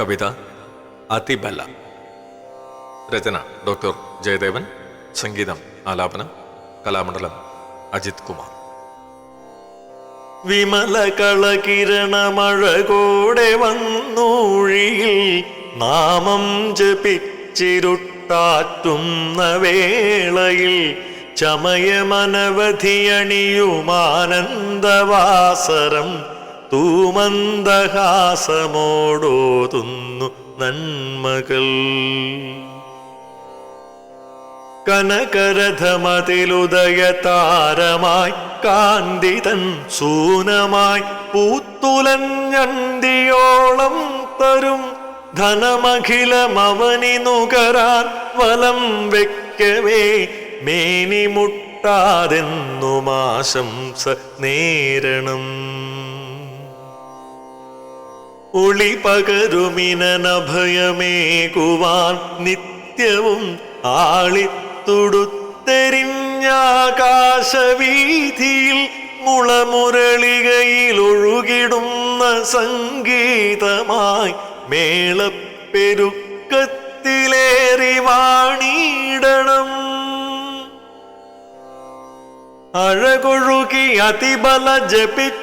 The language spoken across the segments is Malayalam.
കവിത അതിബല. രചന ഡോക്ടർ ജയദേവൻ സംഗീതം ആലാപനം കലാമണ്ഡലം അജിത് കുമാർ. വിമല കളകിരണമഴകോടെ വന്നൂഴിയിൽ നാമം ജപിച്ചിരുട്ടാറ്റുന്ന വേളയിൽ ചമയമനവധിയണിയുമാനന്ദവാസരം തൂമന്ദഹാസമോടോതുന്നു നന്മകൾ. കനകരഥമതിലുദയ താരമായി കാന്തിതൻ സൂനമായി പൂത്തുലഞ്ഞണ്ടിയോളം തരും ധനമഖിലമവനി നുകരാൻ വലം വെക്കവേ മേനിമുട്ടാതെന്നുമാശംസ നേരണം. ഒളി പകരുമിനഭയമേകുവാൻ നിത്യവും ആളിത്തുടുത്തെരിഞ്ഞാകാശവീതിയിൽ മുളമുരളികയിൽ ഒഴുകിടുന്ന സംഗീതമായി മേളപ്പെരുക്കത്തിലേറി വാണിയിടണം അഴകൊഴുകി അതിബല ജപിച്ചർദ്ധവാസരം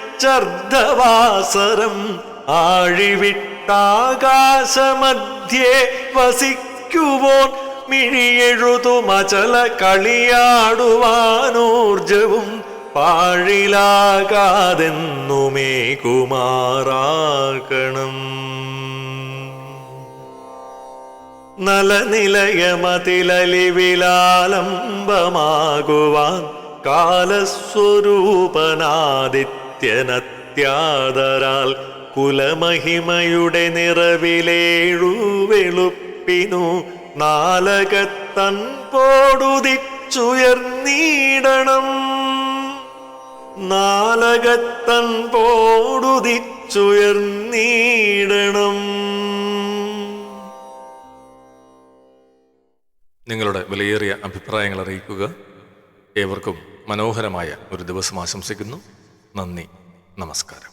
ആഴിവിട്ടാകാശമധ്യേ വസിക്കുവോൻ മിഴിയെഴുതുമചല കളിയാടുവാനൂർജവും പാഴിലാകാതെന്നുമേ കുമാറാകണം നലനിലയമതിലലിവിലാലംബമാകുവാൻ കാലസ്വരൂപനാദിത്യനത്യാദരാൽ കുലമഹിമയുടെ നിറവിലേഴു വെളുപ്പിനു നാലകത്തൻ പോടുതിച്ചുയർന്നീടണം. നാലകത്തൻ പോടുതിച്ചുയർന്നീടണം. നിങ്ങളുടെ വിലയേറിയ അഭിപ്രായങ്ങൾ അറിയിക്കുക. ഏവർക്കും മനോഹരമായ ഒരു ദിവസം ആശംസിക്കുന്നു. നന്ദി. നമസ്കാരം